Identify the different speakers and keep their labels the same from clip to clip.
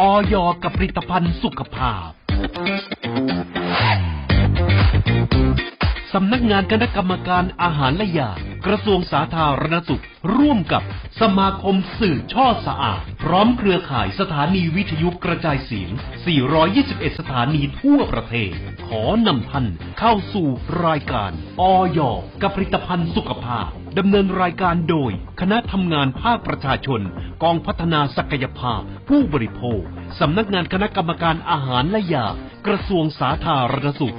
Speaker 1: ออยกับผลิตภัณฑ์สุขภาพ สำนักงานคณะกรรมการอาหารและยากระทรวงสาธารณสุข ร่วมกับสมาคมสื่อช่อสะอาด พร้อมเครือข่ายสถานีวิทยุกระจายเสียง 421 สถานีทั่วประเทศ ขอนำท่านเข้าสู่รายการออยกับผลิตภัณฑ์สุขภาพ ดำเนินรายการโดย คณะทำงานภาคประชาชน กองพัฒนาศักยภาพ ผู้บริโภค สำนักงานคณะกรรมการอาหารและยา กระทรวงสาธารณสุข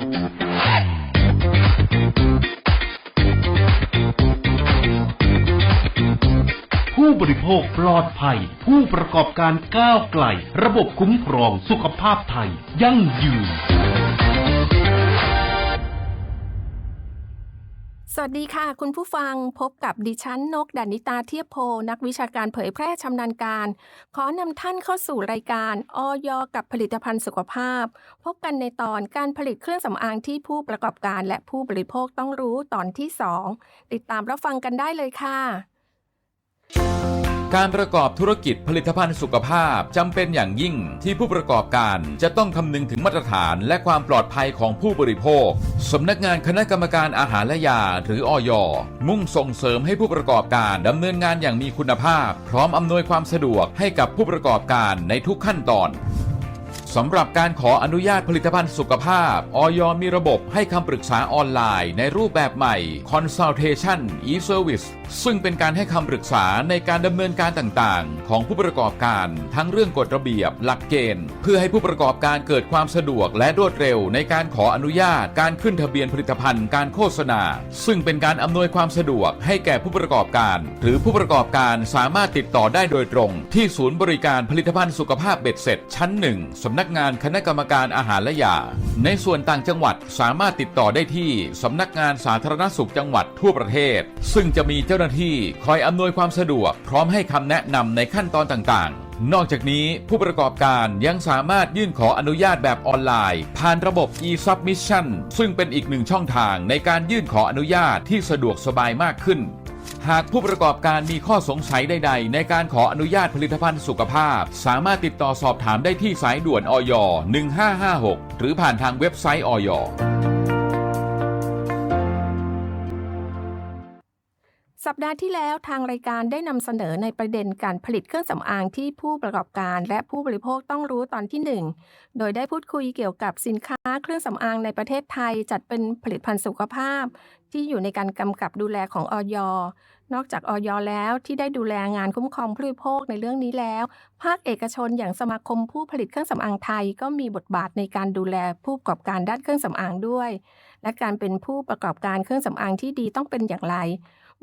Speaker 1: ผู้บริโภคปลอดภัย ผู้ประกอบการก้าวไกล ระบบคุ้มครองสุขภาพไทย ยั่งยืน
Speaker 2: สวัสดีค่ะ คุณผู้ฟังพบกับดิฉันนกดานิตาเทียบโพ นักวิชาการเผยแพร่ชำนาญการ ขอนำท่านเข้าสู่รายการออยกับผลิตภัณฑ์สุขภาพ พบกันในตอนการผลิตเครื่องสำอางที่ผู้ประกอบการและผู้บริโภคต้องรู้ตอนที่ 2 ติดตามรับฟังกันได้เลยค่ะ
Speaker 3: การประกอบธุรกิจผลิตภัณฑ์สุขภาพจำเป็นอย่างยิ่งที่ผู้ประกอบการจะต้องคำนึงถึงมาตรฐานและความปลอดภัยของผู้บริโภคสำนักงานคณะกรรมการอาหารและยา หรืออยมุ่งส่งเสริมให้ผู้ประกอบการดำเนินงานอย่างมีคุณภาพ พร้อมอำนวยความสะดวกให้กับผู้ประกอบการในทุกขั้นตอนสำหรับการขออนุญาตผลิตภัณฑ์สุขภาพอยมีระบบให้คำปรึกษาออนไลน์ในรูปแบบใหม่ Consultation e-Service ซึ่งเป็นการให้คำปรึกษาในการดำเนินการต่างๆ ของผู้ประกอบการ ทั้งเรื่องกฎระเบียบ หลักเกณฑ์ เพื่อให้ผู้ประกอบการเกิดความสะดวกและรวดเร็วในการขออนุญาต การขึ้นทะเบียนผลิตภัณฑ์ การโฆษณา ซึ่งเป็นการอำนวยความสะดวกให้แก่ผู้ประกอบการ หรือผู้ประกอบการสามารถติดต่อได้โดยตรง ที่ศูนย์บริการผลิตภัณฑ์สุขภาพเบ็ดเสร็จ ชั้นหนึ่งสำนักงานคณะกรรมการอาหารและยา ในส่วนต่างจังหวัดสามารถติดต่อได้ที่สำนักงานสาธารณสุขจังหวัดทั่วประเทศ ซึ่งจะมีเจ้าหน้าที่คอยอำนวยความสะดวก พร้อมให้คำแนะนำในขั้นตอนต่างๆ นอกจากนี้ผู้ประกอบการยังสามารถยื่นขออนุญาตแบบออนไลน์ ผ่านระบบ e-submission ซึ่งเป็นอีกหนึ่งช่องทางในการยื่นขออนุญาตที่สะดวกสบายมากขึ้นหากผู้ประกอบการมีข้อสงสัยใด ๆ ในการขออนุญาตผลิตภัณฑ์สุขภาพ สามารถติดต่อสอบถามได้ที่สายด่วนอย1556 หรือผ่านทางเว็บไซต์อย
Speaker 2: สัปดาห์ที่แล้วทางรายการได้นำเสนอในประเด็นการผลิตเครื่องสำอางที่ผู้ประกอบการและผู้บริโภคต้องรู้ตอนที่ 1 โดยได้พูดคุยเกี่ยวกับสินค้าเครื่องสำอางในประเทศไทย จัดเป็นผลิตภัณฑ์สุขภาพ ที่อยู่ในการกำกับดูแลของออยนอกจากอยแล้วที่ได้ดูแลงานคุ้มครองผู้บริโภคในเรื่องนี้แล้ว ภาคเอกชนอย่างสมาคมผู้ผลิตเครื่องสำอางไทย ก็มีบทบาทในการดูแลผู้ประกอบการด้านเครื่องสำอางด้วย และการเป็นผู้ประกอบการเครื่องสำอางที่ดีต้องเป็นอย่างไร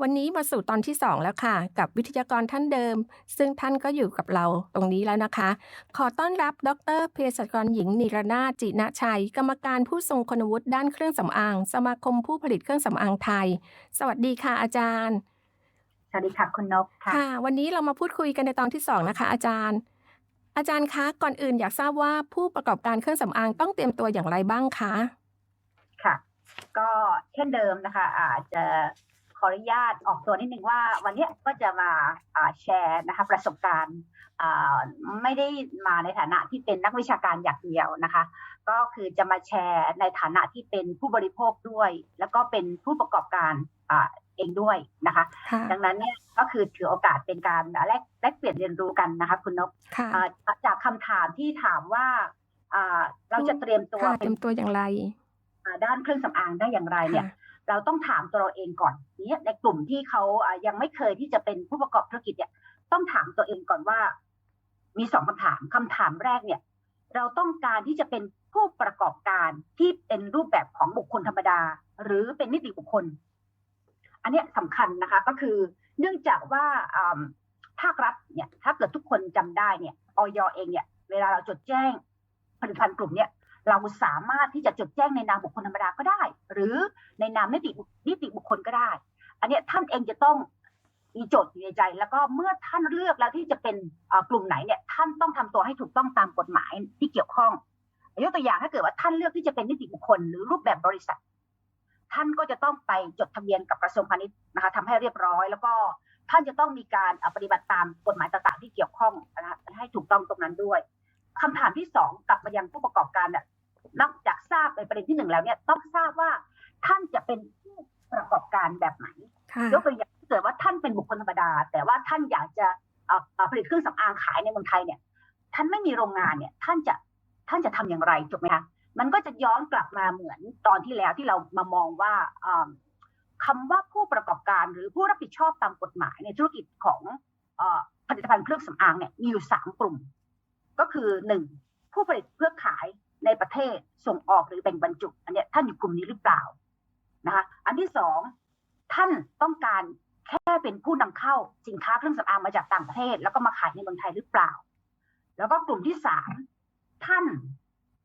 Speaker 2: วันนี้มาสู่ตอนที่ 2 แล้วค่ะ กับวิทยากรท่านเดิม ซึ่งท่านก็อยู่กับเราตรงนี้แล้วนะคะ ขอต้อนรับดรเภสัชกรหญิงนิรนาถจิณชัย กรรมการผู้ทรงคุณวุฒิด้านเครื่องสำอาง สมาคมผู้ผลิตเครื่องสำอางไทย สวัสดีค่ะอาจารย์
Speaker 4: สวัสดีค่ะคุณนกค่ะ
Speaker 2: ค่ะ วันนี้เรามาพูดคุยกันในตอนที่ 2 นะคะ อาจารย์ อาจารย์คะก่อนอื่นอยากทราบว่าผู้ประกอบการเครื่องสำอางต้องเตรียมตัวอย่างไรบ้างคะ
Speaker 4: ค่ะ ก็เช่นเดิมนะคะ อาจจะ ขออนุญาตออกตัวนิดนึงว่า วันเนี้ยก็จะมาอ่าแชร์นะคะประสบการณ์อ่าไม่ได้มาในฐานะที่เป็นนักวิชาการอย่างเดียวนะคะ ก็คือจะมาแชร์ในฐานะที่เป็นผู้บริโภคด้วย แล้วก็เป็นผู้ประกอบการอ่าเองด้วยนะคะ
Speaker 2: ค่ะ
Speaker 4: ดังนั้นเนี่ยก็คือถือโอกาสเป็นการแลกแลกเปลี่ยนเรียนรู้กันนะคะคุณนก
Speaker 2: ค่ะ
Speaker 4: อ่าจากคำถามที่ถามว่าอ่าเราจะเตรียมตัว
Speaker 2: ค่ะเต
Speaker 4: เป็
Speaker 2: รี
Speaker 4: น
Speaker 2: ยมตัวอย่างไร
Speaker 4: อ่าด้านเครื่องสำอางได้อย่างไรเนี่ย
Speaker 2: ค่ะ
Speaker 4: เราต้องถามตัวเราเองก่อนเนี่ยในกลุ่มที่เขาอ่ายังไม่เคยที่จะเป็นผู้ประกอบธุรกิจเนี่ย ต้องถามตัวเองก่อนว่า มีสองคำถามคำถามแรกเนี่ย เราต้องการที่จะเป็นผู้ประกอบการที่เป็นรูปแบบของบุคคลธรรมดา หรือเป็นนิติบุคคล อันนี้สำคัญนะคะก็คือ เนื่องจากว่าอ่าภาครัฐเนี่ยถ้าเกิดทุกคนจำได้เนี่ยออยเองเนี่ย เวลาเราจดแจ้งผลิตภัณฑ์กลุ่มเนี่ย เราสามารถที่จะจดแจ้งในนามบุคคลธรรมดาก็ได้ หรือในนามนิติบุนิติบุคคลก็ได้ อันนี้ท่านเองจะต้องมีโจทย์อยู่ในใจ แล้วก็เมื่อท่านเลือกแล้วที่จะเป็นกลุ่มไหนเนี่ยท่านต้องทำตัวให้ถูกต้องตามกฎหมายที่เกี่ยวข้องยกตัวอย่างถ้าเกิดว่าท่านเลือกที่จะเป็นนิติบุคคล หรือรูปแบบบริษัท ท่านก็จะต้องไปจดทะเบียนกับกระทรวงพาณิชย์นะคะทำให้เรียบร้อย แล้วก็ท่านจะต้องมีการปฏิบัติตามกฎหมายต่างๆที่เกี่ยวข้องนะคะให้ถูกต้องตรงนั้นด้วย คำถามที่สองกลับมายังผู้ประกอบการเนี่ยนอกจากทราบในประเด็นที่หนึ่งแล้วเนี่ยต้องทราบว่าท่านจะเป็นผู้ประกอบการแบบไหน
Speaker 2: ค่ะ
Speaker 4: ยกตัวอย่างถ้าเกิดว่าท่านเป็นบุคคลธรรมดา แต่ว่าท่านอยากจะเอ่อเอ่อผลิตเครื่องสำอางขายในเมืองไทยเนี่ย ท่านไม่มีโรงงานเนี่ยท่านจะท่านจะทำอย่างไรถูกไหมคะมันก็จะย้อนกลับมาเหมือนตอนที่แล้วที่เรามามองว่าอ่าคำว่าผู้ประกอบการหรือผู้รับผิดชอบตามกฎหมายในธุรกิจของเอ่อผลิตภัณฑ์เครื่องสำอางเนี่ยมีอยู่สามกลุ่ม ก็คือหนึ่งผู้ผลิตเพื่อขายในประเทศส่งออกหรือแบ่งบรรจุ อันเนี้ยท่านอยู่กลุ่มนี้หรือเปล่านะคะอันที่สองท่านต้องการแค่เป็นผู้นำเข้าสินค้าเครื่องสำอางมาจากต่างประเทศ แล้วก็มาขายในเมืองไทยหรือเปล่า แล้วก็กลุ่มที่สามท่าน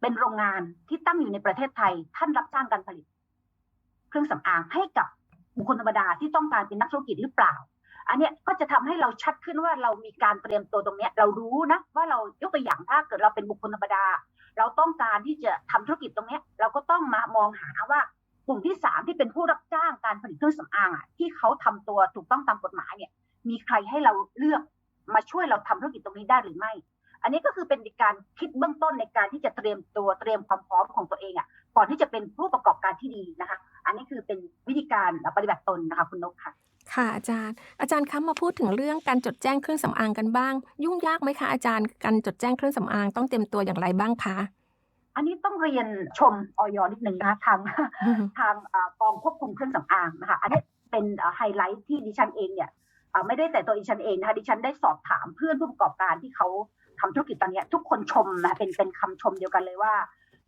Speaker 4: เป็นโรงงานที่ตั้งอยู่ในประเทศไทย ท่านรับจ้างการผลิต เครื่องสำอางให้กับบุคคลธรรมดาที่ต้องการเป็นนักธุรกิจหรือเปล่า อันเนี้ยก็จะทำให้เราชัดขึ้นว่าเรามีการเตรียมตัวตรงเนี้ยเรารู้นะว่าเรายกตัวอย่างถ้าเกิดเราเป็นบุคคลธรรมดา เราต้องการที่จะทำธุรกิจตรงเนี้ยเราก็ต้องมามองหาว่ากลุ่มที่สามที่เป็นผู้รับจ้างการผลิตเครื่องสำอางอะที่เขาทำตัวถูกต้องตามกฎหมายเนี่ยมีใครให้เราเลือกมาช่วยเราทำธุรกิจตรงนี้ได้หรือไม่ อันนี้ก็คือเป็นการคิดเบื้องต้นในการที่จะเตรียมตัวเตรียมความพร้อมของตัวเองอะก่อนที่จะเป็นผู้ประกอบการที่ดีนะคะ อันนี้คือเป็นวิธีการปฏิบัติตนนะคะคุณนกค่ะ
Speaker 2: ค่ะอาจารย์ อาจารย์คะมาพูดถึงเรื่องการจดแจ้งเครื่องสำอางกันบ้าง ยุ่งยากไหมคะอาจารย์การจดแจ้งเครื่องสำอางต้องเตรียมตัวอย่างไรบ้างคะ
Speaker 4: อันนี้ต้องเรียนชมออยนิดนึงนะคะทาง ทางเอ่อกองควบคุมเครื่องสำอางนะคะอันนี้เป็นไฮไลท์ที่ดิฉันเองเนี่ยเอ่อไม่ได้แต่ตัวดิฉันเองนะคะดิฉันได้สอบถามเพื่อนผู้ประกอบการที่เขาทำธุรกิจตอนเนี้ยทุกคนชมนะเป็นเป็นคำชมเดียวกันเลยว่า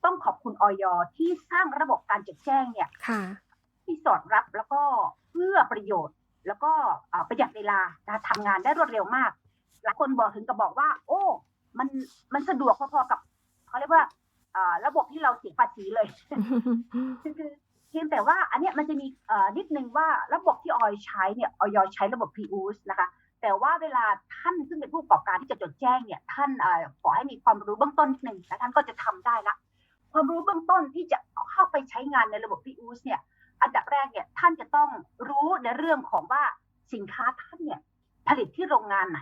Speaker 4: ต้องขอบคุณออยที่สร้างระบบการจดแจ้งเนี่ย
Speaker 2: ค่ะ
Speaker 4: ที่สอดรับแล้วก็เพื่อประโยชน์ แล้วก็เอ่อประหยัดเวลานะคะทำงานได้รวดเร็วมากหลายคนบอกถึงกับบอกว่า โอ้ มันมันสะดวกพอๆกับเขาเรียกว่าเอ่อระบบที่เราเสียภาษีเลยคือคือเพียงแต่ว่าอันเนี้ยมันจะมีเอ่อนิดนึงว่าระบบที่ออยใช้เนี่ยออยใช้ระบบ p ีอูสนะคะแต่ว่าเวลาท่านซึ่งเป็นผู้ประกอบการที่จะจดแจ้งเนี่ย ท่านเอ่อขอให้มีความรู้เบื้องต้นนิดนึงและท่านก็จะทำได้ละ ความรู้เบื้องต้นที่จะเข้าไปใช้งานในระบบ p ีอูสเนี่ย อันดับแรกเนี่ยท่านจะต้องรู้ในเรื่องของว่าสินค้าท่านเนี่ยผลิตที่โรงงานไหน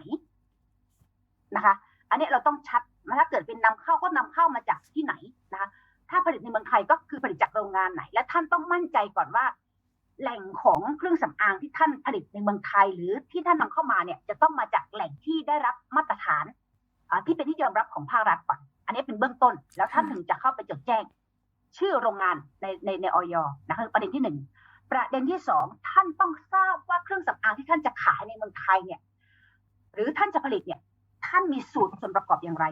Speaker 4: นะคะ อันนี้เราต้องชัดถ้าเกิดเป็นนำเข้าก็นำเข้ามาจากที่ไหนนะคะถ้าผลิตในเมืองไทยก็คือผลิตจากโรงงานไหน และท่านต้องมั่นใจก่อนว่า แหล่งของเครื่องสำอางที่ท่านผลิตในเมืองไทย หรือที่ท่านนำเข้ามาเนี่ยจะต้องมาจากแหล่งที่ได้รับมาตรฐานอ่าที่เป็นที่ยอมรับของภาครัฐก่อน อันนี้เป็นเบื้องต้น แล้วท่านถึงจะเข้าไปจดแจ้ง ชื่อโรงงานในในในออยนะคะประเด็นที่หนึ่งประเด็นที่สองท่านต้องทราบว่าเครื่องสำอางที่ท่านจะขายในเมืองไทยเนี่ย หรือท่านจะผลิตเนี่ย ท่านมีสูตรส่วนประกอบอย่างไร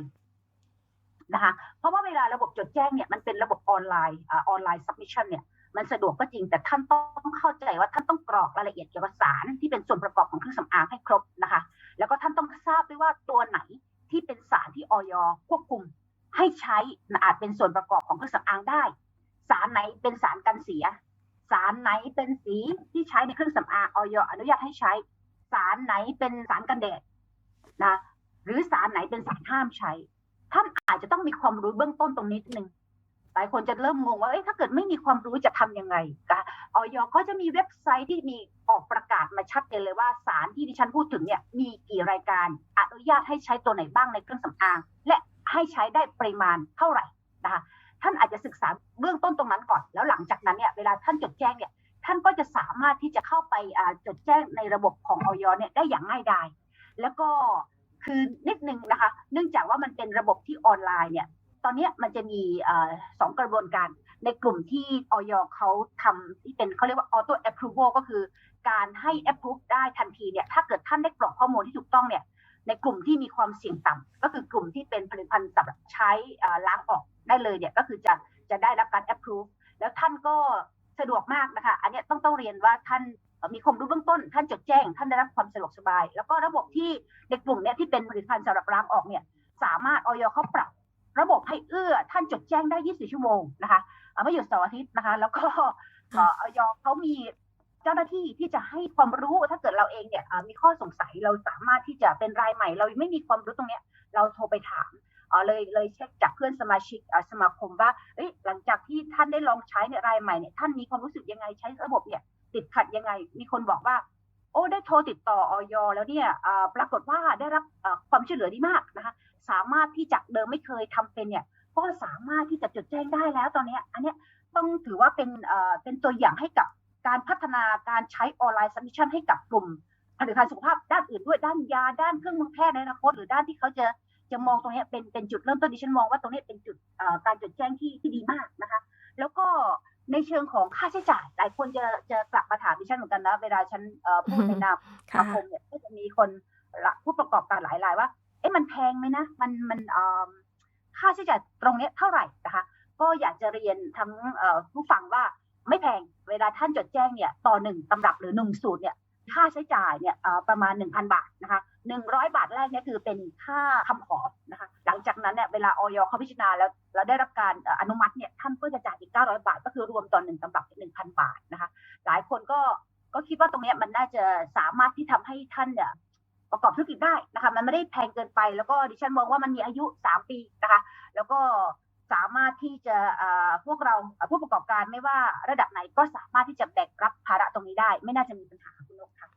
Speaker 4: นะคะเพราะว่าเวลาระบบจดแจ้งเนี่ยมันเป็นระบบออนไลน์ออนไลน์ submission เนี่ยมันสะดวกก็จริง แต่ท่านต้องเข้าใจว่าท่านต้องกรอกรายละเอียดเกี่ยวกับสารที่เป็นส่วนประกอบของเครื่องสำอางให้ครบนะคะ แล้วก็ท่านต้องทราบด้วยว่าตัวไหนที่เป็นสารที่ออยควบคุม ให้ใช้อาจเป็นส่วนประกอบของเครื่องสำอางได้ สารไหนเป็นสารกันเสีย สารไหนเป็นสีที่ใช้ในเครื่องสำอางออยอนุญาตให้ใช้ สารไหนเป็นสารกันแดดนะหรือสารไหนเป็นสารห้ามใช้ ท่านอาจจะต้องมีความรู้เบื้องต้นตรงนี้นิดนึงหลายคนจะเริ่มงงว่าถ้าเกิดไม่มีความรู้จะทํำยังไงคะออยก็จะมีเว็บไซต์ที่มีออกประกาศมาชัดเจนเลยว่าสารที่ดิฉันพูดถึงเนี่ยมีกี่รายการอนุญาตให้ใช้ตัวไหนบ้างในเครื่องสำอาง และ ให้ใช้ได้ปริมาณเท่าไหร่นะคะท่านอาจจะศึกษาเบื้องต้นตรงนั้นก่อน แล้วหลังจากนั้นเนี่ยเวลาท่านจดแจ้งเนี่ยท่านก็จะสามารถที่จะเข้าไปจดแจ้งในระบบของออยเนี่ยได้อย่างง่ายดายแล้วก็คือนิดนึงนะคะ เนื่องจากว่ามันเป็นระบบที่ออนไลน์เนี่ย ตอนนี้มันจะมีอสองกระบวนการ ในกลุ่มที่ออยเขาทำที่เป็นเขาเรียกว่า auto approval ก็คือ การให้ approve ได้ทันทีเนี่ย ถ้าเกิดท่านได้กรอกข้อมูลที่ถูกต้องเนี่ย ในกลุ่มที่มีความเสี่ยงต่ำก็คือกลุ่มที่เป็นผลิตภัณฑ์สำหรับใช้ล้างออกได้เลยเนี่ยก็คือจะจะได้รับการ approve แล้วท่านก็สะดวกมากนะคะ อันนี้ต้องต้องเรียนว่าท่านมีความรู้เบื้องต้น ท่านจดแจ้ง ท่านได้รับความสะดวกสบาย แล้วก็ระบบที่ในกลุ่มเนี้ยที่เป็นผลิตภัณฑ์สำหรับล้างออกเนี่ยสามารถออยเขาปรับ ระบบให้เอื้อท่านจดแจ้งได้ 24 ชั่วโมงนะคะไม่หยุดเสาร์อาทิตย์นะคะ แล้วก็เอ่อออยเขามี เจ้าหน้าที่ที่จะให้ความรู้ถ้าเกิดเราเองเนี่ยมีข้อสงสัยเราสามารถที่จะเป็นรายใหม่ เราไม่มีความรู้ตรงเนี้ยเราโทรไปถามเอ่อเลยเลยเช็คจากเพื่อนสมาชิกสมาคมว่าเอ้ยหลังจากที่ท่านได้ลองใช้เนี่ยรายใหม่เนี่ยท่านมีความรู้สึกยังไงใช้ระบบเนี่ยติดขัดยังไง มีคนบอกว่า โอ้ได้โทรติดต่อออยแล้วเนี่ยอ่อปรากฏว่าได้รับความช่วยเหลือดีมากนะคะสามารถที่จากเดิมไม่เคยทำเป็นเนี่ยก็สามารถที่จะจดแจ้งได้แล้วตอนเนี้ยอันเนี้ยต้องถือว่าเป็นอ่อเป็นตัวอย่างให้กับ การพัฒนาการใช้ออนไลน์ซัมมิชชั่นให้กับกลุ่มผลิตภัณฑ์สุขภาพด้านอื่นด้วยด้านยาด้านเครื่องมือแพทย์ในอนาคตหรือด้านที่เขาจะจะมองตรงนี้เป็นเป็นจุดเริ่มต้นดิฉันมองว่าตรงนี้เป็นจุดการจดแจ้งที่ที่ดีมากนะคะ แล้วก็ในเชิงของค่าใช้จ่ายหลายคนจะจะกลับมาถามดิฉันเหมือนกันนะเวลาฉันพูดในนามสมาคมเนี่ยก็จะมีคนผู้ประกอบการหลายรายว่า เอ๊ะมันแพงไหมนะมันมันค่าใช้จ่ายตรงนี้เท่าไหร่นะคะ ก็อยากจะเรียนทั้งผู้ฟังว่า ไม่แพง เวลาท่านจดแจ้งเนี่ยต่อหนึ่งตำรับหรือหนึ่งสูตรเนี่ยค่าใช้จ่ายเนี่ยประมาณ 1,000 บาทนะคะ100 บาทแรกเนี่ยคือเป็นค่าคำขอนะคะหลังจากนั้นเนี่ยเวลาออยเขาพิจารณาแล้วแล้วได้รับการอนุมัติเนี่ยท่านก็จะจ่ายอีก 900 บาท ก็คือรวมต่อหนึ่งตำรับเป็น1,000 บาทนะคะหลายคนก็ก็คิดว่าตรงนี้มันน่าจะสามารถที่ทำให้ท่านเนี่ยประกอบธุรกิจได้นะคะมันไม่ได้แพงเกินไป แล้วก็ดิฉันมองว่ามันมีอายุ 3 ปีนะคะแล้วก็ สามารถที่จะพวกเราผู้ประกอบการไม่ว่าระดับไหนก็สามารถที่จะแบกรับภาระตรงนี้ได้ ไม่น่าจะมีปัญหาคุณนกค่ะ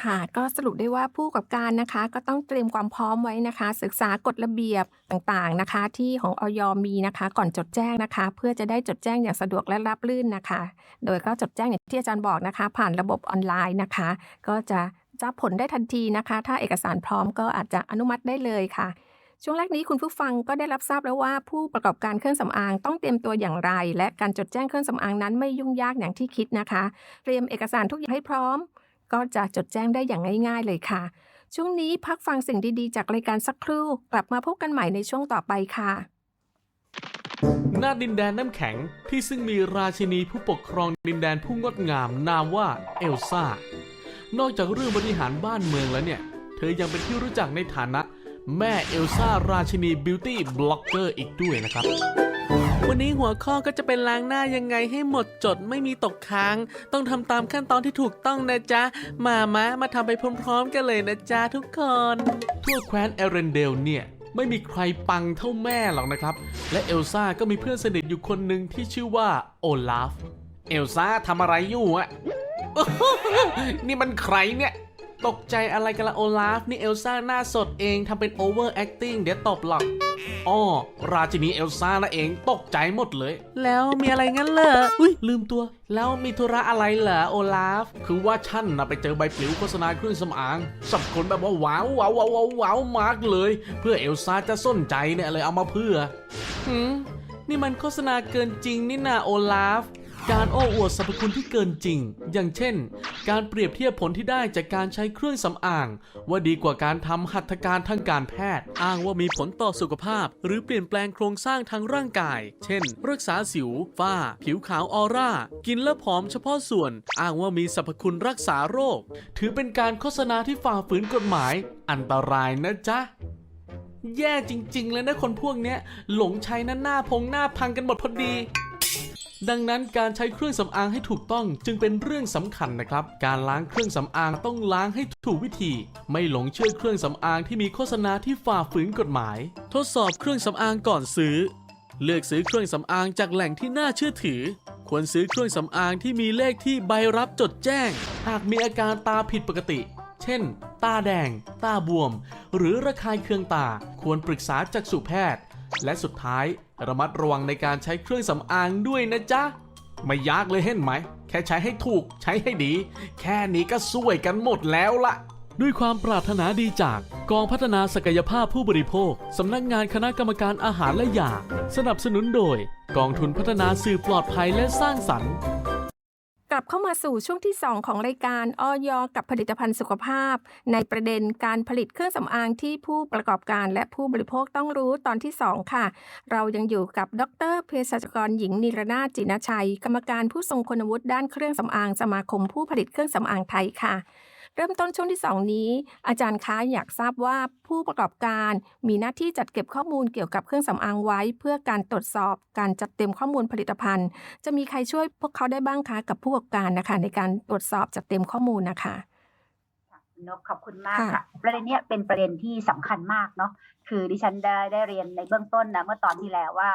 Speaker 2: ค่ะก็สรุปได้ว่าผู้ประกอบการนะคะ ก็ต้องเตรียมความพร้อมไว้นะคะ ศึกษากฎระเบียบต่างๆนะคะ ที่ของออยมีนะคะ ก่อนจดแจ้งนะคะ เพื่อจะได้จดแจ้งอย่างสะดวกและรับรื่นนะคะ โดยก็จดแจ้งอย่างที่อาจารย์บอกนะคะ ผ่านระบบออนไลน์นะคะ ก็จะจะผลได้ทันทีนะคะ ถ้าเอกสารพร้อมก็อาจจะอนุมัติได้เลยค่ะ ช่วงแรกนี้คุณผู้ฟังก็ได้รับทราบแล้วว่าผู้ประกอบการเครื่องสำอางต้องเตรียมตัวอย่างไร และการจดแจ้งเครื่องสำอางนั้นไม่ยุ่งยากอย่างที่คิดนะคะ เตรียมเอกสารทุกอย่างให้พร้อม ก็จะจดแจ้งได้อย่างง่าย ๆ เลยค่ะ ช่วงนี้พักฟังสิ่งดีๆ จากรายการสักครู่ กลับมาพบกันใหม่ในช่วงต่อไปค่ะ
Speaker 5: ณดินแดนน้ำแข็งที่ซึ่งมีราชินีผู้ปกครองดินแดนผู้งดงามนามว่าเอลซ่านอกจากเรื่องบริหารบ้านเมืองแล้วเนี่ย เธอยังเป็นที่รู้จักในฐานะ แม่เอลซ่าราชินีบิวตี้บล็อกเกอร์อีกด้วยนะครับ วันนี้หัวข้อก็จะเป็นล้างหน้ายังไงให้หมดจดไม่มีตกค้าง ต้องทำตามขั้นตอนที่ถูกต้องนะจ๊ะ มามะมาทำไปพร้อมๆ กันเลยนะจ๊ะทุกคน ทั่วแคว้นเอเรนเดลเนี่ยไม่มีใครปังเท่าแม่หรอกนะครับ และเอลซ่าก็มีเพื่อนสนิทอยู่คนหนึ่งที่ชื่อว่าโอลาฟ เอลซ่าทำอะไรอยู่อะนี่มันใครเนี่ย ตกใจอะไรกันละโอลาฟ นี่เอลซ่าหน้าสดเองทำเป็นโอเวอร์แอคติ้งเดี๋ยวตบหรอกอ้อราชินีเอลซ่านะเองตกใจหมดเลย แล้วมีอะไรงั้นเหรออุ้ยลืมตัว แล้วมีธุระอะไรเหรอโอลาฟ คือว่าฉันนะไปเจอใบปลิวโฆษณาเครื่องสำอางสับคนแบบว่าว้าวว้าวว้าวว้าวว้าวมากเลย เพื่อเอลซ่าจะสนใจเนี่ยเลยเอามาเพื่อหืมนี่มันโฆษณาเกินจริงนี่นาโอลาฟ การโอ้อวดสรรพคุณที่เกินจริง อย่างเช่น การเปรียบเทียบผลที่ได้จากการใช้เครื่องสำอาง ว่าดีกว่าการทำหัตถการทางการแพทย์ อ้างว่ามีผลต่อสุขภาพ หรือเปลี่ยนแปลงโครงสร้างทางร่างกาย เช่น รักษาสิว ฝ้า ผิวขาวออร่า กินแล้วผอมเฉพาะส่วน อ้างว่ามีสรรพคุณรักษาโรค ถือเป็นการโฆษณาที่ฝ่าฝืนกฎหมาย อันตรายนะจ๊ะแย่จริง ๆ เลยนะคนพวกเนี้ย หลงใช้นั้นหน้าพงหน้าพังกันหมดพอดี ดังนั้นการใช้เครื่องสำอางให้ถูกต้องจึงเป็นเรื่องสำคัญนะครับ การล้างเครื่องสำอางต้องล้างให้ถูกวิธี ไม่หลงเชื่อเครื่องสำอางที่มีโฆษณาที่ฝ่าฝืนกฎหมาย ทดสอบเครื่องสำอางก่อนซื้อ เลือกซื้อเครื่องสำอางจากแหล่งที่น่าเชื่อถือ ควรซื้อเครื่องสำอางที่มีเลขที่ใบรับจดแจ้ง หากมีอาการตาผิดปกติ เช่น ตาแดง ตาบวม หรือระคายเคืองตา ควรปรึกษาจักษุแพทย์ และสุดท้าย ระมัดระวังในการใช้เครื่องสำอางด้วยนะจ๊ะ ไม่ยากเลยเห็นไหม แค่ใช้ให้ถูกใช้ให้ดี แค่นี้ก็ช่วยกันหมดแล้วล่ะ ด้วยความปรารถนาดีจากกองพัฒนาศักยภาพผู้บริโภค สำนักงานคณะกรรมการอาหารและยา สนับสนุนโดย กองทุนพัฒนาสื่อปลอดภัยและสร้างสรรค์
Speaker 2: กลับเข้ามาสู่ช่วงที่ 2 ของรายการออยกับผลิตภัณฑ์สุขภาพ ในประเด็นการผลิตเครื่องสำอางที่ผู้ประกอบการและผู้บริโภคต้องรู้ตอนที่ 2 ค่ะ เรายังอยู่กับดรเภสัชกรหญิงนิรนาจินชัย กรรมการผู้ทรงคุณวุฒิด้านเครื่องสำอางสมาคมผู้ผลิตเครื่องสำอางไทยค่ะ เริ่มต้นช่วงที่ 2 นี้ อาจารย์คะอยากทราบว่าผู้ประกอบการมีหน้าที่จัดเก็บข้อมูลเกี่ยวกับเครื่องสำอางไว้ เพื่อการตรวจสอบการจัดเตรียมข้อมูลผลิตภัณฑ์ จะมีใครช่วยพวกเขาได้บ้างคะกับผู้ประกอบการนะคะ ในการตรวจสอบจัดเตรียมข้อมูลนะคะ
Speaker 4: นกขอบคุณมาก
Speaker 2: ค่ะ
Speaker 4: ประเด็นนี้เป็นประเด็นที่สำคัญมากเนาะคือดิฉันได้ได้เรียนในเบื้องต้นนะเมื่อตอนที่แล้วว่า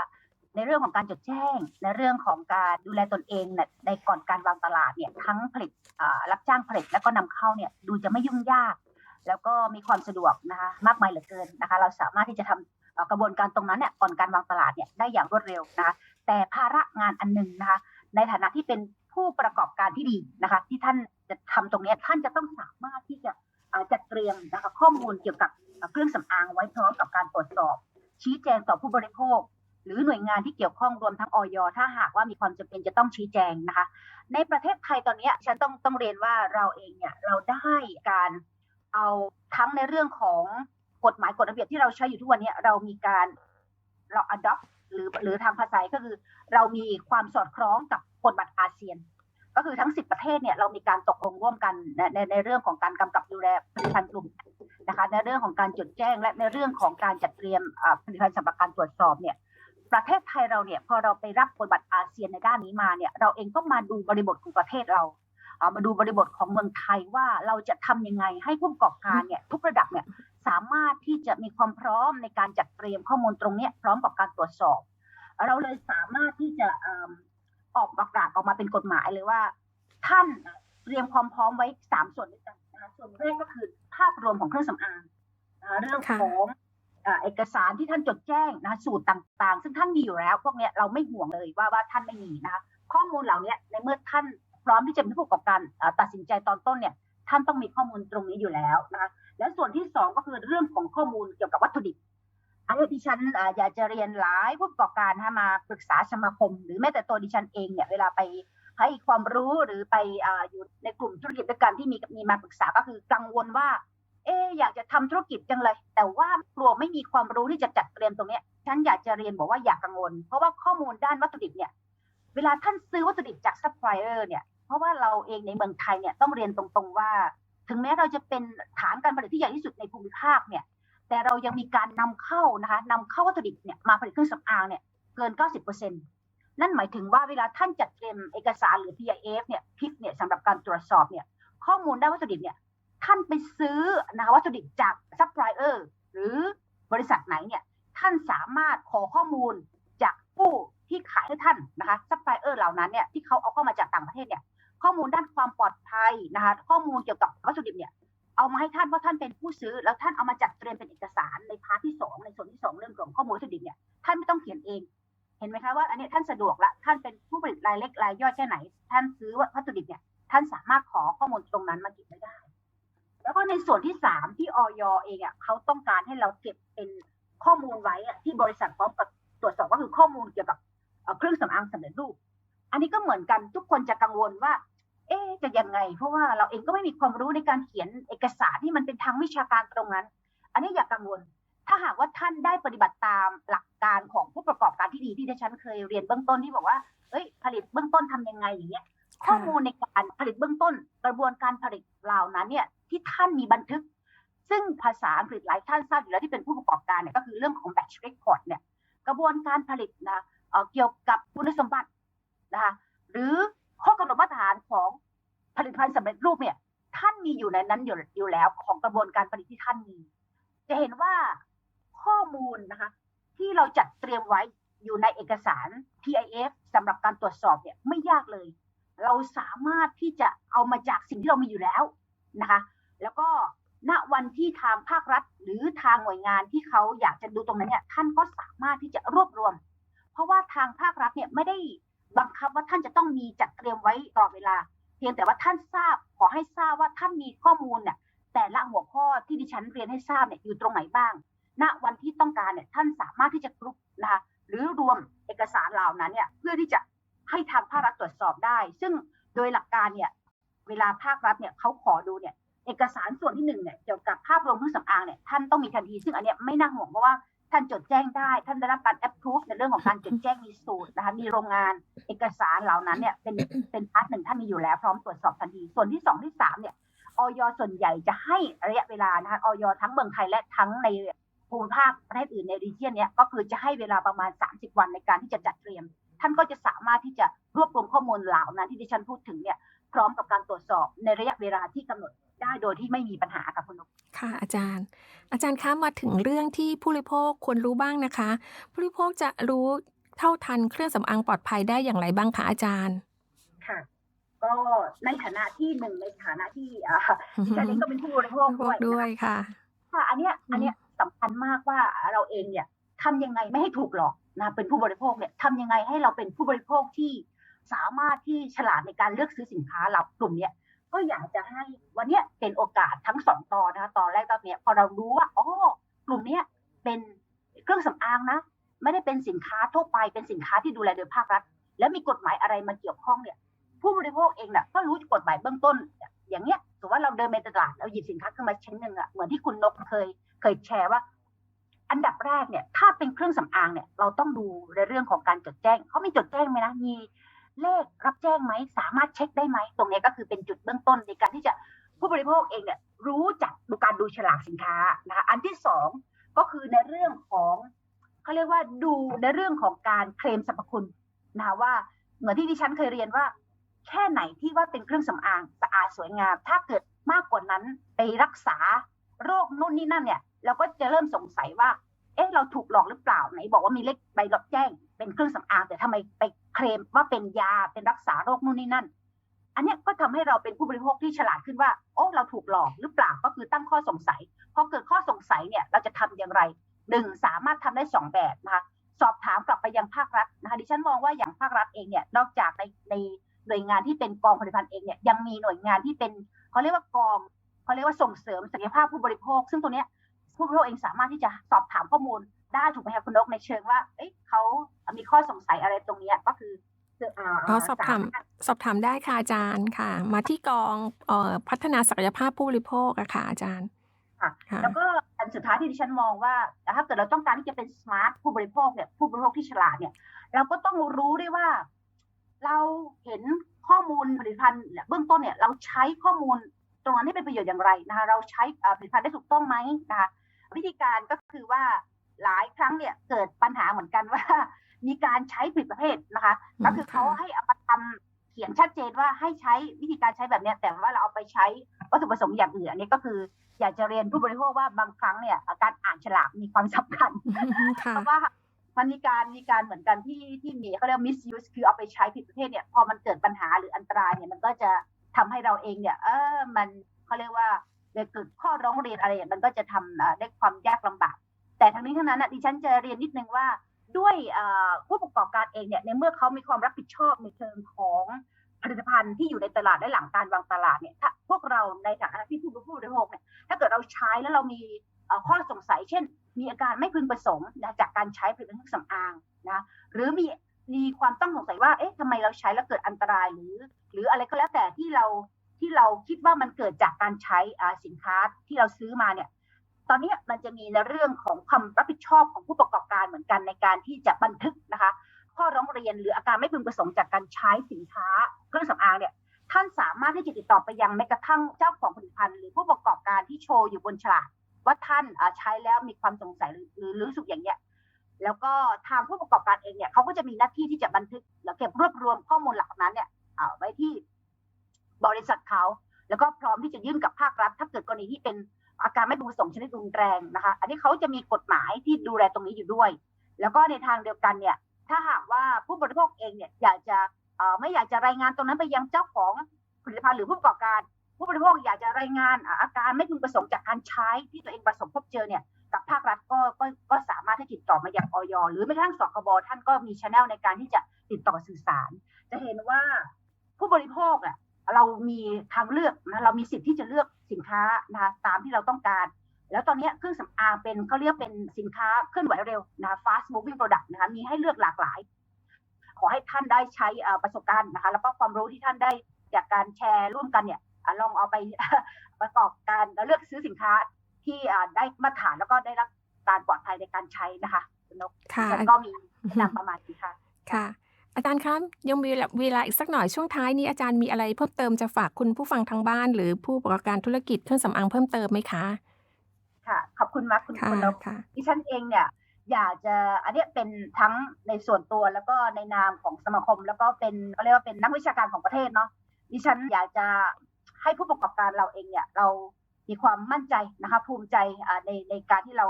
Speaker 4: ในเรื่องของการจดแจ้ง ในเรื่องของการดูแลตนเองเนี่ยในก่อนการวางตลาดเนี่ยทั้งผลิตรับจ้างผลิตแล้วก็นำเข้าเนี่ยดูจะไม่ยุ่งยาก แล้วก็มีความสะดวกนะคะมากมายเหลือเกินนะคะ เราสามารถที่จะทำเอ่อกระบวนการตรงนั้นเนี่ยก่อนการวางตลาดเนี่ยได้อย่างรวดเร็วนะคะแต่ภาระงานอันหนึ่งนะคะในฐานะที่เป็นผู้ประกอบการที่ดีนะคะ ที่ท่านจะทำตรงนี้ท่านจะต้องสามารถที่จะเอ่อจัดเตรียมนะคะข้อมูลเกี่ยวกับเอ่อเครื่องสำอางไว้พร้อมกับการตรวจสอบ ชี้แจงต่อผู้บริโภค หรือหน่วยงานที่เกี่ยวข้องรวมทั้งออยถ้าหากว่ามีความจำเป็นจะต้องชี้แจงนะคะ ในประเทศไทยตอนนี้ฉันต้องต้องเรียนว่าเราเองเนี่ยเราได้การเอาทั้งในเรื่องของกฎหมายกฎระเบียบที่เราใช้อยู่ทุกวันนี้เรามีการเรา adopt หรือหรือทางภาษาก็คือ เรามีความสอดคล้องกับกฎบัตรอาเซียน ก็คือทั้ง 10 ประเทศเนี่ยเรามีการตกลงร่วมกันในในในเรื่องของการกำกับดูแลผลิตภัณฑ์กลุ่มนะคะในเรื่องของการจดแจ้ง และในเรื่องของการจัดเตรียมผลิตภัณฑ์สำหรับการตรวจสอบเนี่ย ประเทศไทยเราเนี่ยพอเราไปรับกฎบัตรอาเซียนในด้านนี้มาเนี่ยเราเองต้องมาดูบริบทของประเทศเราเอามาดูบริบทของเมืองไทยว่าเราจะทำยังไงให้ผู้ประกอบการเนี่ยทุกระดับเนี่ยสามารถที่จะมีความพร้อมในการจัดเตรียมข้อมูลตรงเนี้ยพร้อมกับการตรวจสอบ เราเลยสามารถที่จะเอิ่มออกประกาศออกมาเป็นกฎหมายเลยว่า ท่านเตรียมความพร้อมไว้สามส่วนด้วยกันนะคะส่วนแรกก็คือภาพรวมของเครื่องสำอางนะคะเรื่องของ เอกสารที่ท่านจดแจ้งนะคะสูตรต่างๆ ซึ่งท่านมีอยู่แล้ว พวกเนี้ยเราไม่ห่วงเลยว่าว่าท่านไม่มีนะคะข้อมูลเหล่าเนี้ยในเมื่อท่านพร้อมที่จะเป็นผู้ประกอบการตัดสินใจตอนต้นเนี่ยท่านต้องมีข้อมูลตรงนี้อยู่แล้วนะคะและส่วนที่สองก็คือเรื่องของข้อมูลเกี่ยวกับวัตถุดิบอันนี้ดิฉันอยากจะเรียนหลายผู้ประกอบการมาปรึกษาสมาคม หรือแม้แต่ตัวดิฉันเองเนี่ยเวลาไปให้ความรู้หรือไปออยู่ในกลุ่มธุรกิจด้วยกันที่มีมีมาปรึกษาก็คือกังวลว่า เอ๊อยากจะทำธุรกิจจังเลย แต่ว่ากลัวไม่มีความรู้ที่จะจัดเตรียมตรงเนี้ยฉันอยากจะเรียนบอกว่าอย่ากกังวล เพราะว่าข้อมูลด้านวัตถุดิบเนี่ยเวลาท่านซื้อวัตถุดิบจากซัพพลายเออร์เนี่ยเพราะว่าเราเองในเมืองไทยเนี่ยต้องเรียนตรงๆว่า ถึงแม้เราจะเป็นฐานการผลิตที่ใหญ่ที่สุดในภูมิภาคเนี่ยแต่เรายังมีการนำเข้านะคะนำเข้าวัตถุดิบเนี่ยมาผลิตเครื่องสำอางเนี่ยเกิน 90%นั่นหมายถึงว่าเวลาท่านจัดเตรียมเอกสารหรือ PIF เนี่ยพิฟเนี่ยสำหรับการตรวจสอบเนี่ยข้อมูลด้านวัตถุดิบเนี่ย ท่านไปซื้อนะคะวัตถุดิบจากซัพพลายเออร์หรือบริษัทไหนเนี่ยท่านสามารถขอข้อมูลจากผู้ที่ขายให้ท่านนะคะซัพพลายเออร์เหล่านั้นเนี่ยที่เขาเอาเข้ามาจากต่างประเทศเนี่ยข้อมูลด้านความปลอดภัยนะคะข้อมูลเกี่ยวกับวัตถุดิบเนี่ยเอามาให้ท่านเพราะท่านเป็นผู้ซื้อ แล้วท่านเอามาจัดเตรียมเป็นเอกสารในพาร์ทที่สองในส่วนที่สองเรื่องของข้อมูลวัตถุดิบเนี่ยท่านไม่ต้องเขียนเอง เห็นไหมคะว่าอันนี้ท่านสะดวกละท่านเป็นผู้ผลิตรายเล็กรายย่อยแค่ไหน ท่านซื้อวัตถุดิบเนี่ยท่านสามารถขอข้อมูลตรงนั้นมาเก็บไว้ได้ แล้วก็ในส่วนที่สามที่ออยเองอะเขาต้องการให้เราเก็บเป็นข้อมูลไว้อะที่บริษัทพร้อมกับตรวจสอบก็คือข้อมูลเกี่ยวกับเครื่องสำอางสำเร็จรูป อันนี้ก็เหมือนกันทุกคนจะกังวลว่า เอ๊จะยังไง เพราะว่าเราเองก็ไม่มีความรู้ในการเขียนเอกสารที่มันเป็นทางวิชาการตรงนั้น อันนี้อย่ากกังวล ถ้าหากว่าท่านได้ปฏิบัติตามหลักการของผู้ประกอบการที่ดีที่ดิฉันเคยเรียนเบื้องต้นที่บอกว่าเอ้ย ผลิตเบื้องต้นทำยังไงอย่างเงี้ย ข้อมูลในการผลิตเบื้องต้น กระบวนการผลิตเหล่านั้นเนี่ยที่ท่านมีบันทึก ซึ่งภาษาอังกฤษหลายท่านทราบอยู่แล้วที่เป็นผู้ประกอบการเนี่ยก็คือเรื่องของ batch record เนี่ยกระบวนการผลิตนะเอ่อเกี่ยวกับคุณสมบัตินะคะหรือข้อกำหนดมาตรฐานของผลิตภัณฑ์สำเร็จรูปเนี่ยท่านมีอยู่ในนั้นอยู่อยู่แล้วของกระบวนการผลิตที่ท่านมี จะเห็นว่าข้อมูลนะคะที่เราจัดเตรียมไว้อยู่ในเอกสาร PIF สำหรับการตรวจสอบเนี่ยไม่ยากเลย เราสามารถที่จะเอามาจากสิ่งที่เรามีอยู่แล้วนะคะ แล้วก็ณวันที่ทางภาครัฐ หรือทางหน่วยงานที่เขาอยากจะดูตรงนั้นเนี่ยท่านก็สามารถที่จะรวบรวม เพราะว่าทางภาครัฐเนี่ยไม่ได้บังคับว่าท่านจะต้องมีจัดเตรียมไว้ตลอดเวลา เพียงแต่ว่าท่านทราบขอให้ทราบว่าท่านมีข้อมูลเนี่ยแต่ละหัวข้อที่ดิฉันเรียนให้ทราบเนี่ยอยู่ตรงไหนบ้าง ณ วันที่ต้องการเนี่ยท่านสามารถที่จะกรุ๊ปนะคะหรือรวมเอกสารเหล่านั้นเนี่ยเพื่อที่จะ ให้ทางภาครัฐตรวจสอบได้ ซึ่งโดยหลักการเนี่ยเวลาภาครัฐเนี่ยเขาขอดูเนี่ยเอกสารส่วนที่หนึ่งเนี่ยเกี่ยวกับภาพรวมเครื่องสำอางเนี่ยท่านต้องมีทันทีซึ่งอันเนี้ยไม่น่าห่วงเพราะว่าท่านจดแจ้งได้ ท่านได้รับการ approve ในเรื่องของการจดแจ้งมีสูตรนะคะมีโรงงานเอกสารเหล่านั้นเนี่ยเป็นเป็นพาร์ทหนึ่งท่านมีอยู่แล้วพร้อมตรวจสอบทันที ส่วนที่สองที่สามเนี่ยออยส่วนใหญ่จะให้ระยะเวลานะคะออยทั้งเมืองไทยและทั้งในภูมิภาคประเทศอื่นในรีเจียนเนี้ยก็คือจะให้เวลาประมาณ 30 วันในการที่จะจัดเตรียม ท่านก็จะสามารถที่จะรวบรวมข้อมูลเหล่านั้นที่ดิฉันพูดถึงเนี่ยพร้อมกับการตรวจสอบในระยะเวลาที่กำหนดได้โดยที่ไม่มีปัญหาค่ะคุณนก
Speaker 2: ค่ะ อาจารย์ อาจารย์คะมาถึงเรื่องที่ผู้บริโภคควรรู้บ้างนะคะ ผู้บริโภคจะรู้เท่าทันเครื่องสำอางปลอดภัยได้อย่างไรบ้างคะอาจารย์
Speaker 4: ค่ะกก็ในฐานะที่หนึ่งในฐานะที่อ่าดิฉันเองก็เป็นผู้บริโภค
Speaker 2: พว
Speaker 4: ด้
Speaker 2: ก
Speaker 4: วยนะคะ
Speaker 2: ด้วยค่ะ
Speaker 4: ค่ะ อันเนี้ย
Speaker 2: อืม
Speaker 4: อันเนี้ยสำคัญมากว่าเราเองเนี่ย ทำยังไงไม่ให้ถูกหลอกนะเป็นผู้บริโภคเนี่ยทำยังไงให้เราเป็นผู้บริโภคที่สามารถที่ฉลาดในการเลือกซื้อสินค้าเรากลุ่มเนี้ยก็อยากจะให้วันเนี้ยเป็นโอกาสทั้งสองตอนนะคะตอนแรกตอนเนี้ยพอเรารู้ว่าอ๋อกลุ่มเนี้ยเป็นเครื่องสำอางนะ ไม่ได้เป็นสินค้าทั่วไปเป็นสินค้าที่ดูแลโดยภาครัฐ แล้วมีกฎหมายอะไรมาเกี่ยวข้องเนี่ย ผู้บริโภคเองน่ะก็รู้กฎหมายเบื้องต้น อย่างเงี้ยสมมติว่าเราเดินไปตลาดเราหยิบสินค้าขึ้นมาชิ้นหนึ่งอะเหมือนที่คุณนกเคยเคยแชร์ว่า อันดับแรกเนี่ยถ้าเป็นเครื่องสำอางเนี่ยเราต้องดูในเรื่องของการจดแจ้งเขามีจดแจ้งไหมนะมีเลขรับแจ้งไหมสามารถเช็คได้ไหมตรงนี้ก็คือเป็นจุดเบื้องต้นในการที่จะผู้บริโภคเองเนี่ยรู้จักดูการดูฉลากสินค้านะคะอันที่สองก็คือในเรื่องของเขาเรียกว่าดูในเรื่องของการเคลมสรรพคุณนะคะว่าเหมือนที่ดิฉันเคยเรียนว่า แค่ไหนที่ว่าเป็นเครื่องสำอางสะอาดสวยงาม ถ้าเกิดมากกว่านั้นไปรักษาโรคนู่นนี่นั่นเนี่ย เราก็จะเริ่มสงสัยว่า เอ๊ะเราถูกหลอกหรือเปล่าไหนบอกว่ามีเลขใบรับแจ้ง เป็นเครื่องสำอางแต่ทำไมไปเคลมว่าเป็นยาเป็นรักษาโรคนู่นนี่นั่น อันนี้ก็ทำให้เราเป็นผู้บริโภคที่ฉลาดขึ้นว่า โอ้เราถูกหลอกหรือเปล่าก็คือตั้งข้อสงสัยพอเกิดข้อสงสัยเนี่ยเราจะทำอย่างไรหนึ่งสามารถทำได้สองแบบนะคะสอบถามกลับไปยังภาครัฐนะคะดิฉันมองว่าอย่างภาครัฐเองเนี่ยนอกจากในในหน่วยงานที่เป็นกองผลิตภัณฑ์เองเนี่ยยังมีหน่วยงานที่เป็นเขาเรียกว่ากองเขาเรียกว่าส่งเสริมศักยภาพผู้บริโภค ซึ่งตัวเนี้ย ผู้บริโภคเองสามารถที่จะสอบถามข้อมูลได้ถูกไหมคะคุณนกในเชิงว่า เอ๊ะเขามีข้อสงสัยอะไรตรงเนี้ยก็คือเอ่อ
Speaker 2: อ๋อสอบถาม
Speaker 4: รถ
Speaker 2: สอบถามได้ค่ะอาจารย์ค่ะ มาที่กองเอ่อพัฒนาศักยภาพผู้บริโภคอะค่ะอาจารย์
Speaker 4: ค่ะ
Speaker 2: ค่ะ
Speaker 4: แล้วก็อันสุดท้ายที่ดิฉันมองว่า ถ้าเกิดเราต้องการที่จะเป็นสมาร์ทผู้บริโภคเนี่ยผู้บริโภคที่ฉลาดเนี่ย เราก็ต้องรู้ด้วยว่า เราเห็นข้อมูลผลิตภัณฑ์เบื้องต้นเนี่ยเราใช้ข้อมูลตรงนั้นให้เป็นประโยชน์อย่างไรนะคะเราใช้อ่าผลิตภัณฑ์ได้ถูกต้องไหมนะคะ วิธีการก็คือว่าหลายครั้งเนี่ยเกิดปัญหาเหมือนกันว่า มีการใช้ผิดประเภทนะคะ
Speaker 2: อืม
Speaker 4: ก็คือเขา
Speaker 2: ค่ะ
Speaker 4: ให้เอามาทำเขียนชัดเจนว่าให้ใช้วิธีการใช้แบบเนี้ยแต่ว่าเราเอาไปใช้วัตถุประสงค์อย่างอื่นอันนี้ก็คืออยากจะเรียนผู้บริโภคว่าบางครั้งเนี่ยการอ่านฉลากมีความสำคัญ
Speaker 2: ค่ะ
Speaker 4: เพราะว่ามันมีการมีการเหมือนกันที่ที่มีเขาเรียก misuse คือเอาไปใช้ผิดประเภทเนี่ยพอมันเกิดปัญหาหรืออันตรายเนี่ยมันก็จะทำให้เราเองเนี่ยเออมันเขาเรียกว่า เกิดข้อร้องเรียนอะไรเนี่ยมันก็จะทำได้ความยากลำบาก แต่ทั้งนี้ทั้งนั้นดิฉันจะเรียนนิดนึงว่าด้วยผู้ประกอบการเองเนี่ยในเมื่อเขามีความรับผิดชอบในเชิงของผลิตภัณฑ์ที่อยู่ในตลาดและหลังการวางตลาดเนี่ยถ้าพวกเราในฐานะที่ผู้บริโภคเนี่ยถ้าเกิดเราใช้แล้วเรามีข้อสงสัย เช่น มีอาการไม่พึงประสงค์นะจากการใช้ผลิตภัณฑ์สำอางนะหรือมีมีความต้องสงสัยว่าเอ๊ะทำไมเราใช้แล้วเกิดอันตรายหรือ หรืออะไรก็แล้วแต่ที่เรา ที่เราคิดว่ามันเกิดจากการใช้สินค้าที่เราซื้อมาเนี่ยตอนนี้มันจะมีในเรื่องของความรับผิดชอบของผู้ประกอบการเหมือนกันในการที่จะบันทึกนะคะ ข้อร้องเรียนหรืออาการไม่พึงประสงค์จากการใช้สินค้าเครื่องสำอางเนี่ยท่านสามารถที่จะติดต่อไปยังแม้กระทั่งเจ้าของผลิตภัณฑ์หรือผู้ประกอบการที่โชว์อยู่บนฉลากว่าท่านใช้แล้วมีความสงสัยหรือรู้สึกอย่างเนี้ยแล้วก็ทางผู้ประกอบการเองเนี่ยเขาก็จะมีหน้าที่ที่จะบันทึกแล้วเก็บรวบรวมข้อมูลหล่านั้นเนี่ยอ่าไว้ที่ บริษัทเขา แล้วก็พร้อมที่จะยื่นกับภาครัฐ ถ้าเกิดกรณีที่เป็นอาการไม่พึงประสงค์ชนิดรุนแรงนะคะ อันนี้เขาจะมีกฎหมายที่ดูแลตรงนี้อยู่ด้วย แล้วก็ในทางเดียวกันเนี่ยถ้าหากว่าผู้บริโภคเองเนี่ยอยากจะไม่อยากจะรายงานตรงนั้นไปยังเจ้าของผลิตภัณฑ์หรือผู้ประกอบการ ผู้บริโภคอยากจะรายงานอาการไม่พึงประสงค์จากการใช้ที่ตัวเองประสบพบเจอเนี่ยกับภาครัฐก็ก็ก็สามารถที่ติดต่อมาอยังออยหรือแม้กระทั่งสคบท่านก็มีช anel ในการที่จะติดต่อสื่อสาร จะเห็นว่าผู้บริโภคอะ เรามีทางเลือกนะเรามีสิทธิ์ที่จะเลือกสินค้านะคะตามที่เราต้องการ แล้วตอนนี้เครื่องสำอางเป็นเขาเรียกเป็นสินค้าเคลื่อนไหวเร็วนะคะ fast moving product นะคะมีให้เลือกหลากหลาย ขอให้ท่านได้ใช้เอ่อประสบการณ์นะคะ แล้วก็ความรู้ที่ท่านได้จากการแชร์ร่วมกันเนี่ยอะลองเอาไปประกอบการแล้วเลือกซื้อสินค้าที่อ่าได้มาตรฐานแล้วก็ได้รับการปลอดภัยในการใช้นะคะคุณนก
Speaker 2: ค่ะ
Speaker 4: ฉันก็มีแนะนำประมาณนี้ค่ะ
Speaker 2: ค่ะ อาจารย์ครับยังมีเวลาอีกสักหน่อยช่วงท้ายนี้อาจารย์มีอะไรเพิ่มเติมจะฝากคุณผู้ฟังทางบ้าน หรือผู้ประกอบการธุรกิจเครื่องสำอางเพิ่มเติมไหมคะ
Speaker 4: ค่ะ ขอบคุณมากคุณ
Speaker 2: ค่ะ
Speaker 4: คุณนก
Speaker 2: ค่ะ
Speaker 4: ดิฉันเองเนี่ยอยากจะอันเนี้ยเป็นทั้งในส่วนตัวแล้วก็ในนามของสมาคม แล้วก็เป็นเขาเรียกว่าเป็นนักวิชาการของประเทศเนาะดิฉันอยากจะให้ผู้ประกอบการเราเองเนี่ยเรามีความมั่นใจนะคะภูมิใจอ่าในในการที่เรา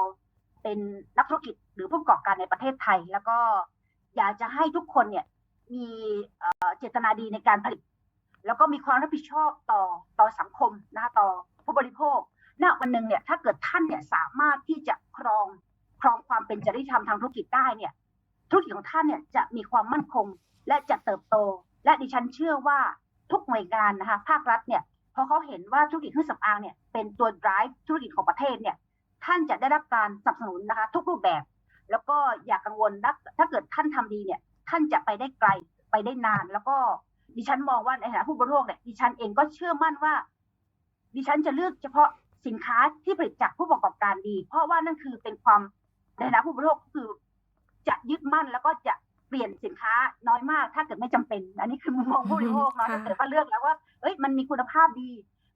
Speaker 4: เป็นนักธุรกิจหรือผู้ประกอบการในประเทศไทย แล้วก็อยากจะให้ทุกคนเนี่ย มีเจตนาดีในการผลิต แล้วก็มีความรับผิดชอบต่อต่อสังคมนะคะต่อผู้บริโภคณวันหนึ่งเนี่ยถ้าเกิดท่านเนี่ยสามารถที่จะครองครองความเป็นจริยธรรมทางธุรกิจได้เนี่ยธุรกิจของท่านเนี่ยจะมีความมั่นคงและจะเติบโต และดิฉันเชื่อว่าทุกหน่วยงานนะคะภาครัฐเนี่ยพอเขาเห็นว่าธุรกิจเครื่องสำอางเนี่ยเป็นตัว drive ธุรกิจของประเทศเนี่ยท่านจะได้รับการสนับสนุนนะคะทุกรูปแบบ แล้วก็อย่ากกังวลนะถ้าเกิดท่านทำดีเนี่ย ท่านจะไปได้ไกลไปได้นาน แล้วก็ดิฉันมองว่าในฐานะผู้บริโภคเนี่ยดิฉันเองก็เชื่อมั่นว่า ดิฉันจะเลือกเฉพาะสินค้าที่ผลิตจากผู้ประกอบการดี เพราะว่านั่นคือเป็นความในฐานะผู้บริโภคก็คือจะยึดมั่นแล้วก็จะเปลี่ยนสินค้าน้อยมาก ถ้าเกิดไม่จำเป็น อันนี้คือมุมมองผู้บริโภคเนาะ
Speaker 2: ค่ะ
Speaker 4: ถ้าเกิดว่าเลือกแล้วว่าเอ้ยมันมีคุณภาพดี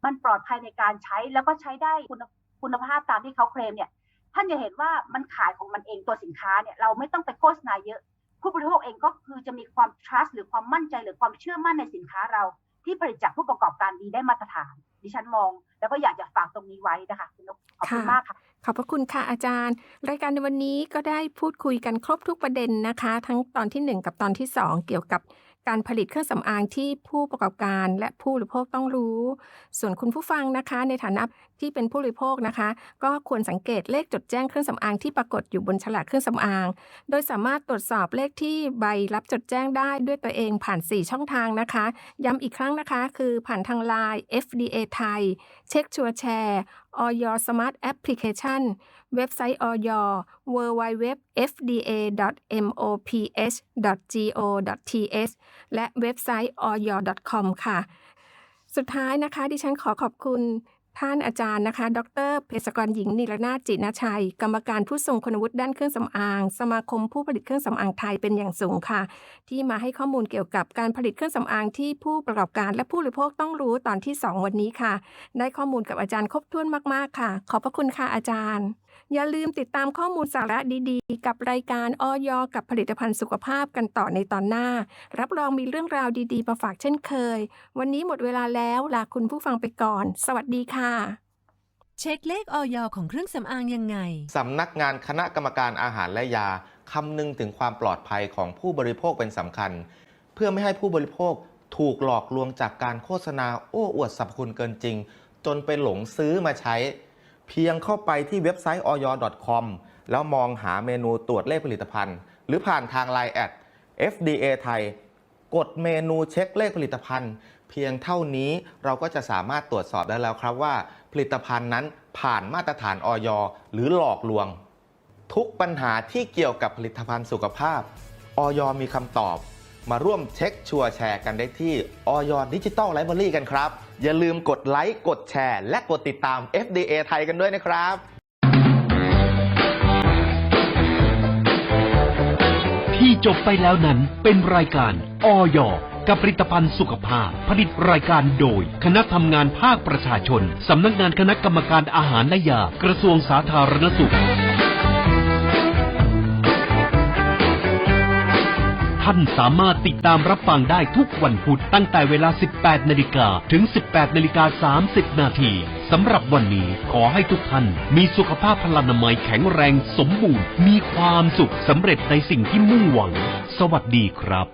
Speaker 4: มันปลอดภัยในการใช้แล้วก็ใช้ได้คุณคุณภาพตามที่เขาเคลมเนี่ย ท่านจะเห็นว่ามันขายของมันเองตัวสินค้าเนี่ยเราไม่ต้องไปโฆษณาเยอะ ผู้บริโภคเองก็คือจะมีความ trust หรือความมั่นใจหรือความเชื่อมั่นในสินค้าเราที่ผลิตจากผู้ประกอบการดีได้มาตรฐาน ดิฉันมอง แล้วก็อยากจะฝากตรงนี้ไว้นะคะคุณนกขอบคุณมากค่ะ
Speaker 2: ขอบพระคุณค่ะอาจารย์ รายการในวันนี้ก็ได้พูดคุยกันครบทุกประเด็นนะคะ ทั้งตอนที่ 1 กับตอนที่ 2 เกี่ยวกับการผลิตเครื่องสำอางที่ผู้ประกอบการและผู้บริโภคต้องรู้ ส่วนคุณผู้ฟังนะคะ ในฐานะ ที่เป็นผู้บริโภคนะคะ ก็ควรสังเกตเลขจดแจ้งเครื่องสำอางที่ปรากฏอยู่บนฉลากเครื่องสำอาง โดยสามารถตรวจสอบเลขที่ใบรับจดแจ้งได้ด้วยตัวเองผ่าน 4 ช่องทางนะคะ ย้ำอีกครั้งนะคะ คือผ่านทาง Line FDA ไทย เช็คชัวร์แชร์ Oy Smart Application เว็บไซต์ Oy www.fda.moph.go.th และเว็บไซต์ oy.com ค่ะ สุดท้ายนะคะ ดิฉันขอขอบคุณ ท่านอาจารย์นะคะ ดรเภสัชกรหญิงนิรนาจินชัย กรรมการผู้ทรงคุณวุฒิด้านเครื่องสำอาง สมาคมผู้ผลิตเครื่องสำอางไทยเป็นอย่างสูงค่ะ ที่มาให้ข้อมูลเกี่ยวกับการผลิตเครื่องสำอางที่ผู้ประกอบการและผู้บริโภคต้องรู้ตอนที่ 2 วันนี้ค่ะ ได้ข้อมูลกับอาจารย์ครบถ้วนมากๆค่ะ ขอบพระคุณค่ะอาจารย์อย่าลืมติดตามข้อมูลสาระดีๆ กับรายการออยกับผลิตภัณฑ์สุขภาพกันต่อในตอนหน้า รับรองมีเรื่องราวดีๆ มาฝากเช่นเคย วันนี้หมดเวลาแล้วลาคุณผู้ฟังไปก่อน สวัสดีค่ะ
Speaker 6: เช็คเลขออยของเครื่องสำอางยังไง
Speaker 7: สำนักงานคณะกรรมการอาหารและยาคำนึงถึงความปลอดภัยของผู้บริโภคเป็นสำคัญ เพื่อไม่ให้ผู้บริโภคถูกหลอกลวงจากการโฆษณาโอ้อวดสรรพคุณเกินจริง จนไปหลงซื้อมาใช้ เพียงเข้าไปที่เว็บไซต์ oy.com แล้วมองหาเมนูตรวจเลขผลิตภัณฑ์ หรือผ่านทาง Line แอด FDA ไทย กดเมนูเช็คเลขผลิตภัณฑ์ เพียงเท่านี้เราก็จะสามารถตรวจสอบได้แล้วครับว่า ผลิตภัณฑ์นั้นผ่านมาตรฐานออยหรือหลอกลวง ทุกปัญหาที่เกี่ยวกับผลิตภัณฑ์สุขภาพออยมีคำตอบ มาร่วมเช็คชัวร์แชร์กันได้ที่ออยดิจิตอลไลบรารีกันครับ อย่าลืมกดไลค์กดแชร์ และกดติดตาม FDA ไทยกันด้วยนะครับ
Speaker 1: ที่จบไปแล้วนั้นเป็นรายการออยกับผลิตภัณฑ์สุขภาพ ผลิตรายการโดย คณะทำงานภาคประชาชน สำนักงานคณะกรรมการอาหารและยา กระทรวงสาธารณสุข ท่านสามารถติดตามรับฟังได้ทุกวันพุธตั้งแต่เวลา 18 นาฬิกาถึง 18 นาฬิกา 30 นาทีสำหรับวันนี้ขอให้ทุกท่าน มีสุขภาพพลานามัยแข็งแรงสมบูรณ์ มีความสุขสำเร็จในสิ่งที่มุ่งหวัง สวัสดีครับ